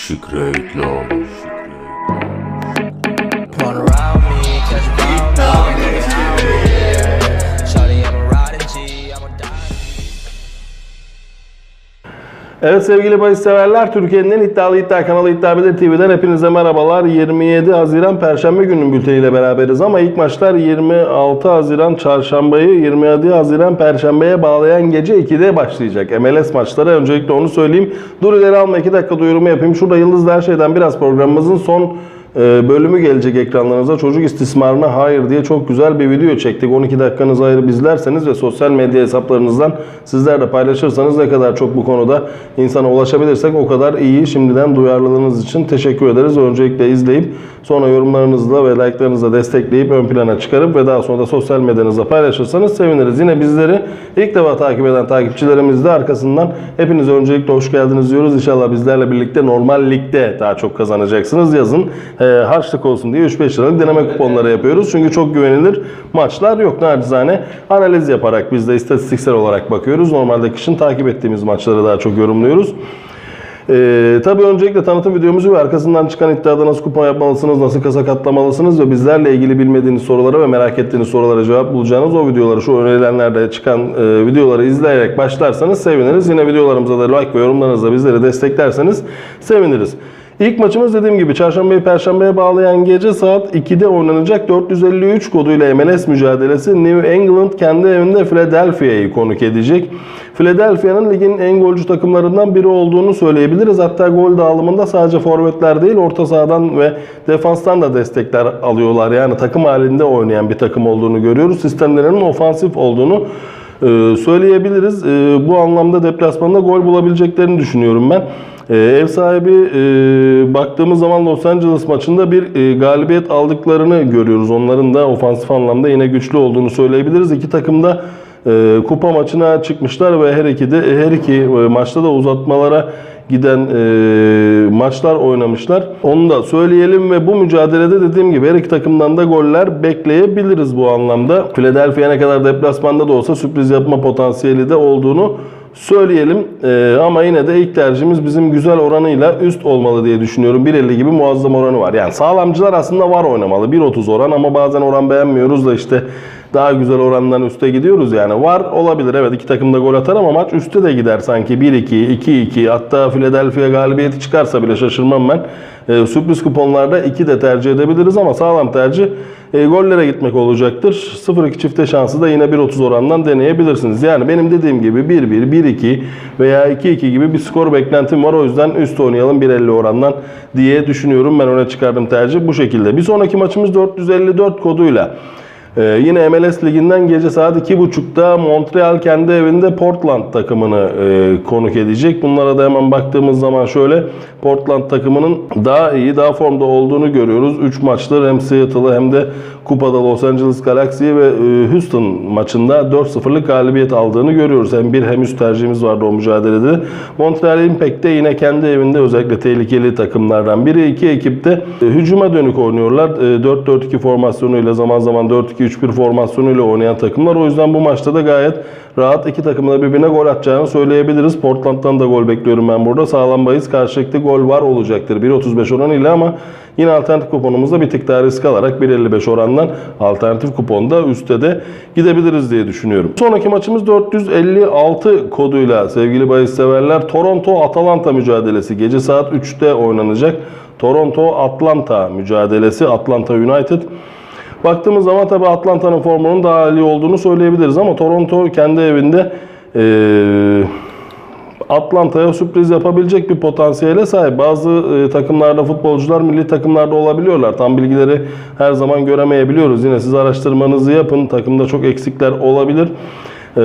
Şükretler. Run Evet sevgili bahis severler, Türkiye'nin en iddialı iddia kanalı İddia Bilir TV'den hepinize merhabalar. 27 Haziran Perşembe günün bülteniyle beraberiz ama ilk maçlar 26 Haziran Çarşambayı 27 Haziran Perşembeye bağlayan gece 2'de başlayacak. MLS maçları öncelikle onu söyleyeyim. Dur ileri alma 2 dakika duyurumu yapayım. Şurada Yıldızlı Her Şeyden biraz programımızın son bölümü gelecek ekranlarınıza. Çocuk istismarına hayır diye çok güzel bir video çektik. 12 dakikanızı ayırıp izlerseniz ve sosyal medya hesaplarınızdan sizler de paylaşırsanız ne kadar çok bu konuda insana ulaşabilirsek o kadar iyi. Şimdiden duyarlılığınız için teşekkür ederiz. Öncelikle izleyip sonra yorumlarınızla ve like'larınızla destekleyip ön plana çıkarıp ve daha sonra da sosyal medyanızda paylaşırsanız seviniriz. Yine bizleri ilk defa takip eden takipçilerimiz de arkasından hepinize öncelikle hoş geldiniz diyoruz. İnşallah bizlerle birlikte normal ligde daha çok kazanacaksınız. Yazın e, harçlık olsun diye 3-5 liralık deneme kuponları yapıyoruz. Çünkü çok güvenilir maçlar yok. Nacizane analiz yaparak biz de istatistiksel olarak bakıyoruz. Normalde kışın takip ettiğimiz maçları daha çok yorumluyoruz. Ee, tabii öncelikle tanıtım videomuzu ve arkasından çıkan iddiada nasıl kupon yapmalısınız, nasıl kasa katlamalısınız ve bizlerle ilgili bilmediğiniz sorulara ve merak ettiğiniz sorulara cevap bulacağınız o videoları şu önerilenlerde çıkan e, videoları izleyerek başlarsanız seviniriz. Yine videolarımıza da like ve yorumlarınızla bizleri desteklerseniz seviniriz. İlk maçımız dediğim gibi çarşambayı perşembeye bağlayan gece saat 2'de oynanacak 453 koduyla MLS mücadelesi New England kendi evinde Philadelphia'yı konuk edecek. Philadelphia'nın ligin en golcü takımlarından biri olduğunu söyleyebiliriz. Hatta gol dağılımında sadece forvetler değil orta sahadan ve defanstan da destekler alıyorlar. Yani takım halinde oynayan bir takım olduğunu görüyoruz. Sistemlerinin ofansif olduğunu e, söyleyebiliriz. E, bu anlamda deplasmanda gol bulabileceklerini düşünüyorum ben. E, ev sahibi e, baktığımız zaman Los Angeles maçında bir e, galibiyet aldıklarını görüyoruz. Onların da ofansif anlamda yine güçlü olduğunu söyleyebiliriz. İki takım da e, kupa maçına çıkmışlar ve her iki de her iki e, maçta da uzatmalara giden e, maçlar oynamışlar. Onu da söyleyelim ve bu mücadelede dediğim gibi her iki takımdan da goller bekleyebiliriz bu anlamda. Philadelphia ne kadar deplasmanda da olsa sürpriz yapma potansiyeli de olduğunu söyleyelim. E, ama yine de ilk tercihimiz bizim güzel oranıyla üst olmalı diye düşünüyorum. 1.50 gibi muazzam oranı var. Yani sağlamcılar aslında var oynamalı. 1.30 oran ama bazen oran beğenmiyoruz da işte daha güzel orandan üste gidiyoruz yani. Var olabilir evet iki takım da gol atar ama maç üste de gider sanki 1-2, 2-2 hatta Philadelphia galibiyeti çıkarsa bile şaşırmam ben. Ee, sürpriz kuponlarda 2 de tercih edebiliriz ama sağlam tercih e, gollere gitmek olacaktır. 0-2 çifte şansı da yine 1.30 orandan deneyebilirsiniz. Yani benim dediğim gibi 1-1, 1-2 veya 2-2 gibi bir skor beklentim var. O yüzden üst oynayalım 1.50 orandan diye düşünüyorum. Ben öne çıkardım tercih bu şekilde. Bir sonraki maçımız 454 koduyla. Ee, yine MLS liginden gece saat 2.30'da Montreal kendi evinde Portland takımını e, konuk edecek. Bunlara da hemen baktığımız zaman şöyle Portland takımının daha iyi, daha formda olduğunu görüyoruz. 3 maçtır hem Seattle'ı hem de kupada Los Angeles Galaxy'yi ve e, Houston maçında 4-0'lık galibiyet aldığını görüyoruz. Hem bir hem üst tercihimiz vardı o mücadelede. Montreal Impact de yine kendi evinde özellikle tehlikeli takımlardan biri. İki ekip de e, hücuma dönük oynuyorlar. E, 4-4-2 formasyonuyla zaman zaman 4-2-3-1 formasyonuyla oynayan takımlar. O yüzden bu maçta da gayet rahat iki takımın da birbirine gol atacağını söyleyebiliriz. Portland'dan da gol bekliyorum ben burada. Sağlam bahis karşılıklı gol var olacaktır. 1.35 oranıyla ama yine alternatif kuponumuzda bir tık daha risk alarak 1.55 orandan alternatif kuponda üstte de gidebiliriz diye düşünüyorum. Sonraki maçımız 456 koduyla sevgili bahis severler. Toronto Atalanta mücadelesi gece saat 3'te oynanacak. Toronto Atlanta mücadelesi Atlanta United Baktığımız zaman tabi Atlanta'nın formunun daha iyi olduğunu söyleyebiliriz ama Toronto kendi evinde eee Atlanta'ya sürpriz yapabilecek bir potansiyele sahip. Bazı e, takımlarda futbolcular milli takımlarda olabiliyorlar. Tam bilgileri her zaman göremeyebiliyoruz. Yine siz araştırmanızı yapın. Takımda çok eksikler olabilir. E,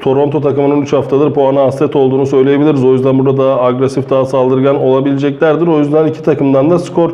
Toronto takımının 3 haftadır puana hasret olduğunu söyleyebiliriz. O yüzden burada daha agresif, daha saldırgan olabileceklerdir. O yüzden iki takımdan da skor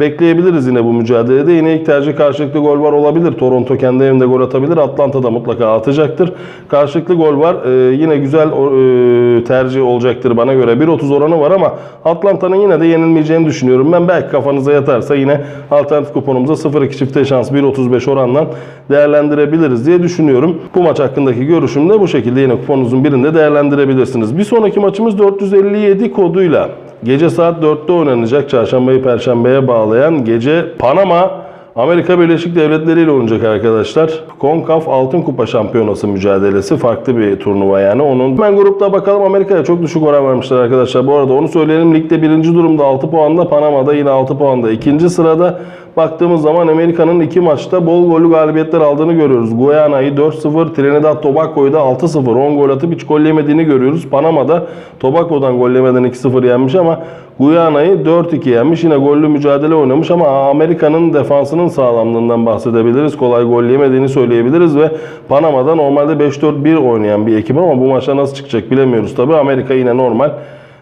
bekleyebiliriz yine bu mücadelede. Yine ilk tercih karşılıklı gol var olabilir. Toronto kendi evinde gol atabilir. Atlanta da mutlaka atacaktır. Karşılıklı gol var. Ee, yine güzel e, tercih olacaktır bana göre. 1.30 oranı var ama Atlanta'nın yine de yenilmeyeceğini düşünüyorum. Ben belki kafanıza yatarsa yine alternatif kuponumuza 0.2 çifte şans 1.35 orandan değerlendirebiliriz diye düşünüyorum. Bu maç hakkındaki görüşüm de bu şekilde yine kuponunuzun birinde değerlendirebilirsiniz. Bir sonraki maçımız 457 koduyla gece saat 4'te oynanacak. Çarşambayı Perşembe'ye bağlayan gece Panama Amerika Birleşik Devletleri ile oynayacak arkadaşlar. CONCACAF Altın Kupa Şampiyonası mücadelesi farklı bir turnuva yani. Onun hemen grupta bakalım Amerika'ya çok düşük oran vermişler arkadaşlar. Bu arada onu söyleyelim. Ligde birinci durumda 6 puanda, Panama'da yine 6 puanda. ikinci sırada baktığımız zaman Amerika'nın iki maçta bol gollü galibiyetler aldığını görüyoruz. Guyana'yı 4-0, Trinidad Tobago'yu da 6-0, 10 gol atıp hiç gol yemediğini görüyoruz. Panama'da Tobago'dan gol yemeden 2-0 yenmiş ama Guyana'yı 4-2 yenmiş. Yine gollü mücadele oynamış ama Amerika'nın defansının sağlamlığından bahsedebiliriz. Kolay gol yemediğini söyleyebiliriz ve Panama'da normalde 5-4-1 oynayan bir ekip ama bu maça nasıl çıkacak bilemiyoruz tabi. Amerika yine normal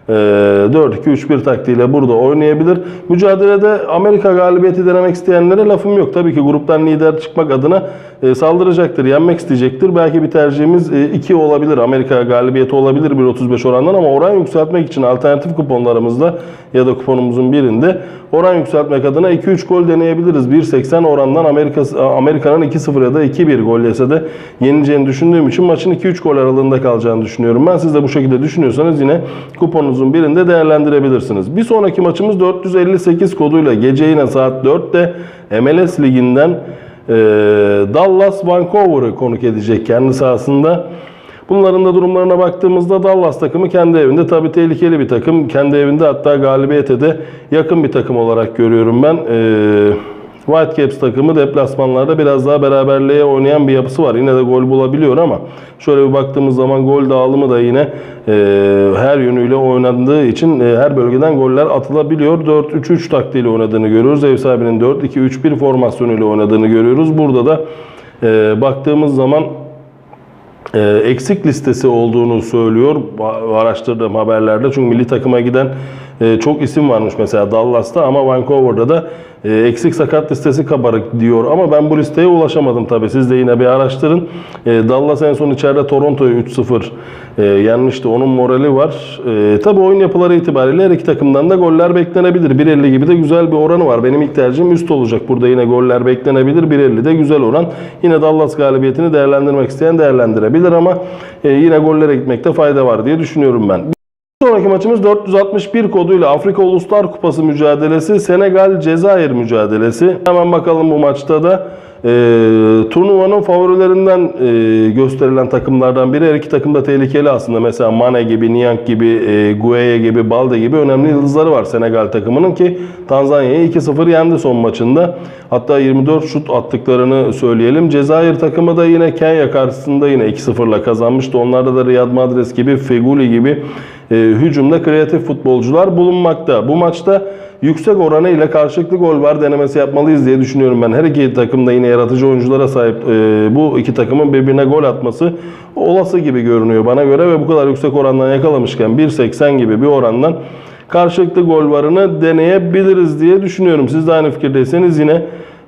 4-2-3-1 taktiğiyle burada oynayabilir. Mücadelede Amerika galibiyeti denemek isteyenlere lafım yok. Tabii ki gruptan lider çıkmak adına e, saldıracaktır, yenmek isteyecektir. Belki bir tercihimiz 2 olabilir. Amerika galibiyeti olabilir 1.35 orandan ama oran yükseltmek için alternatif kuponlarımızda ya da kuponumuzun birinde oran yükseltmek adına 2-3 gol deneyebiliriz. 1.80 orandan Amerika Amerika'nın 2-0 ya da 2-1 gol yese de yeneceğini düşündüğüm için maçın 2-3 gol aralığında kalacağını düşünüyorum. Ben siz de bu şekilde düşünüyorsanız yine kuponunuzun birinde değerlendirebilirsiniz. Bir sonraki maçımız 458 koduyla gece yine saat 4'te MLS liginden Dallas Vancouver'ı konuk edecek kendi sahasında. Bunların da durumlarına baktığımızda Dallas takımı kendi evinde tabii tehlikeli bir takım. Kendi evinde hatta galibiyete de yakın bir takım olarak görüyorum ben. Ee, Whitecaps takımı deplasmanlarda biraz daha beraberliğe oynayan bir yapısı var. Yine de gol bulabiliyor ama şöyle bir baktığımız zaman gol dağılımı da yine e, her yönüyle oynandığı için e, her bölgeden goller atılabiliyor. 4-3-3 taktiğiyle oynadığını görüyoruz. Ev sahibinin 4-2-3-1 formasyonuyla oynadığını görüyoruz. Burada da e, baktığımız zaman e, eksik listesi olduğunu söylüyor araştırdığım haberlerde. Çünkü milli takıma giden e, çok isim varmış mesela Dallas'ta ama Vancouver'da da e, eksik sakat listesi kabarık diyor. Ama ben bu listeye ulaşamadım tabii. Siz de yine bir araştırın. E, Dallas en son içeride Toronto'yu 3-0 e, yenmişti. Onun morali var. E, tabii oyun yapıları itibariyle her iki takımdan da goller beklenebilir. 1.50 gibi de güzel bir oranı var. Benim ilk tercihim üst olacak. Burada yine goller beklenebilir. 1.50 de güzel oran. Yine Dallas galibiyetini değerlendirmek isteyen değerlendirebilir ama yine gollere gitmekte fayda var diye düşünüyorum ben. Sonraki maçımız 461 koduyla Afrika Uluslar Kupası mücadelesi, Senegal Cezayir mücadelesi. Hemen bakalım bu maçta da e, turnuvanın favorilerinden e, gösterilen takımlardan biri. Her iki takım da tehlikeli aslında. Mesela Mane gibi, Niang gibi, e, Gueye gibi, Balde gibi önemli yıldızları var Senegal takımının ki Tanzanya'yı 2-0 yendi son maçında. Hatta 24 şut attıklarını söyleyelim. Cezayir takımı da yine Kenya karşısında yine 2-0'la kazanmıştı. Onlarda da Riyad Mahrez gibi, Feguli gibi e, hücumda kreatif futbolcular bulunmakta. Bu maçta yüksek oranı ile karşılıklı gol var denemesi yapmalıyız diye düşünüyorum ben. Her iki takım da yine yaratıcı oyunculara sahip. E, bu iki takımın birbirine gol atması olası gibi görünüyor bana göre ve bu kadar yüksek orandan yakalamışken 1.80 gibi bir orandan karşılıklı gol varını deneyebiliriz diye düşünüyorum. Siz de aynı fikirdeyseniz yine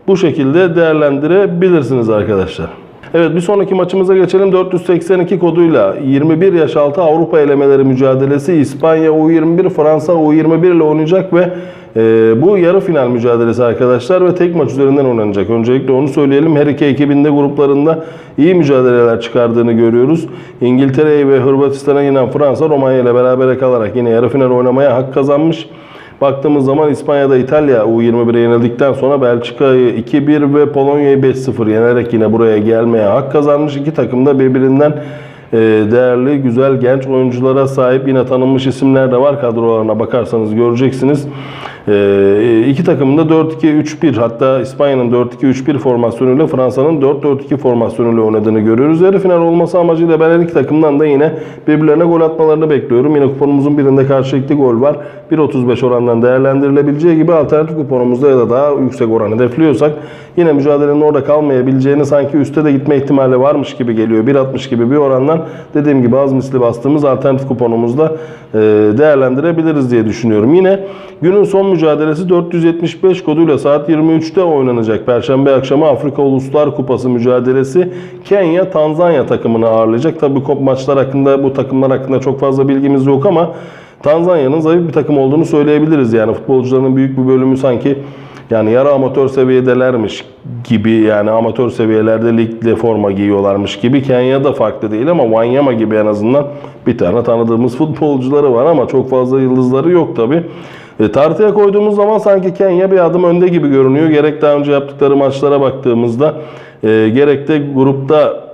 bu şekilde değerlendirebilirsiniz arkadaşlar. Evet bir sonraki maçımıza geçelim. 482 koduyla 21 yaş altı Avrupa elemeleri mücadelesi İspanya U21 Fransa U21 ile oynayacak ve e, bu yarı final mücadelesi arkadaşlar ve tek maç üzerinden oynanacak. Öncelikle onu söyleyelim. Her iki ekibin de gruplarında iyi mücadeleler çıkardığını görüyoruz. İngiltere'yi ve Hırvatistan'a yenen Fransa Romanya ile berabere kalarak yine yarı final oynamaya hak kazanmış. Baktığımız zaman İspanya'da İtalya U21'e yenildikten sonra Belçika'yı 2-1 ve Polonya'yı 5-0 yenerek yine buraya gelmeye hak kazanmış. İki takım da birbirinden e, değerli, güzel, genç oyunculara sahip yine tanınmış isimler de var. Kadrolarına bakarsanız göreceksiniz. E, iki takımın da 4-2-3-1 hatta İspanya'nın 4-2-3-1 formasyonuyla Fransa'nın 4-4-2 formasyonuyla oynadığını görüyoruz. Yarı final olması amacıyla ben her iki takımdan da yine birbirlerine gol atmalarını bekliyorum. Yine kuponumuzun birinde karşılıklı gol var. 1.35 orandan değerlendirilebileceği gibi alternatif kuponumuzda ya da daha yüksek oran hedefliyorsak yine mücadelenin orada kalmayabileceğini sanki üste de gitme ihtimali varmış gibi geliyor. 1.60 gibi bir orandan dediğim gibi az misli bastığımız alternatif kuponumuzda e, değerlendirebiliriz diye düşünüyorum. Yine günün son mücadelesi 475 koduyla saat 23'te oynanacak. Perşembe akşamı Afrika Uluslar Kupası mücadelesi Kenya Tanzanya takımını ağırlayacak. Tabii kop maçlar hakkında bu takımlar hakkında çok fazla bilgimiz yok ama Tanzanya'nın zayıf bir takım olduğunu söyleyebiliriz. Yani futbolcularının büyük bir bölümü sanki Yani yarı amatör seviyedelermiş gibi yani amatör seviyelerde ligde forma giyiyorlarmış gibi. Kenya da farklı değil ama Wanyama gibi en azından bir tane tanıdığımız futbolcuları var ama çok fazla yıldızları yok tabi. E, tartıya koyduğumuz zaman sanki Kenya bir adım önde gibi görünüyor. Gerek daha önce yaptıkları maçlara baktığımızda e, gerek de grupta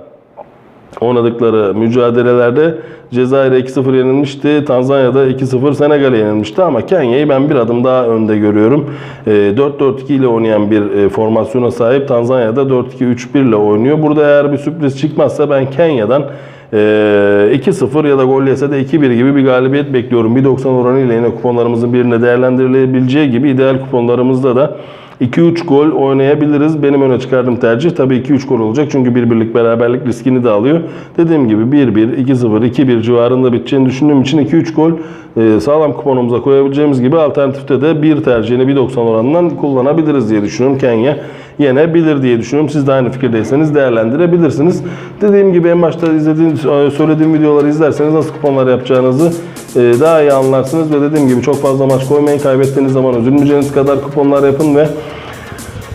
oynadıkları mücadelelerde Cezayir'e 2-0 yenilmişti. Tanzanya'da 2-0 Senegal'e yenilmişti ama Kenya'yı ben bir adım daha önde görüyorum. E, 4-4-2 ile oynayan bir e, formasyona sahip. Tanzanya'da 4-2-3-1 ile oynuyor. Burada eğer bir sürpriz çıkmazsa ben Kenya'dan e, 2-0 ya da gol yese de 2-1 gibi bir galibiyet bekliyorum. 1.90 oranıyla yine kuponlarımızın birine değerlendirilebileceği gibi ideal kuponlarımızda da 2-3 gol oynayabiliriz. Benim öne çıkardığım tercih tabii 2-3 gol olacak. Çünkü bir birlik beraberlik riskini de alıyor. Dediğim gibi 1-1, 2-0, 2-1 civarında biteceğini düşündüğüm için 2-3 gol sağlam kuponumuza koyabileceğimiz gibi alternatifte de bir tercihini 1.90 oranından kullanabiliriz diye düşünüyorum. Kenya yenebilir diye düşünüyorum. Siz de aynı fikirdeyseniz değerlendirebilirsiniz. Dediğim gibi en başta izlediğim, söylediğim videoları izlerseniz nasıl kuponlar yapacağınızı e, daha iyi anlarsınız ve dediğim gibi çok fazla maç koymayın. Kaybettiğiniz zaman üzülmeyeceğiniz kadar kuponlar yapın ve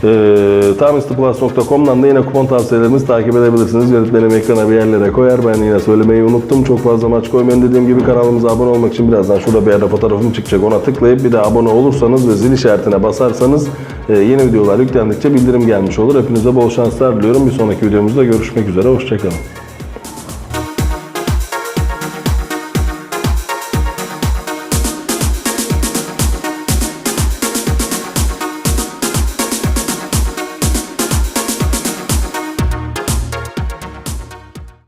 e, tamistplus.com'dan da yine kupon tavsiyelerimizi takip edebilirsiniz. Yönetmenim ekrana bir yerlere koyar. Ben yine söylemeyi unuttum. Çok fazla maç koymayın dediğim gibi kanalımıza abone olmak için birazdan şurada bir yerde fotoğrafım çıkacak. Ona tıklayıp bir de abone olursanız ve zil işaretine basarsanız e, yeni videolar yüklendikçe bildirim gelmiş olur. Hepinize bol şanslar diliyorum. Bir sonraki videomuzda görüşmek üzere. Hoşçakalın.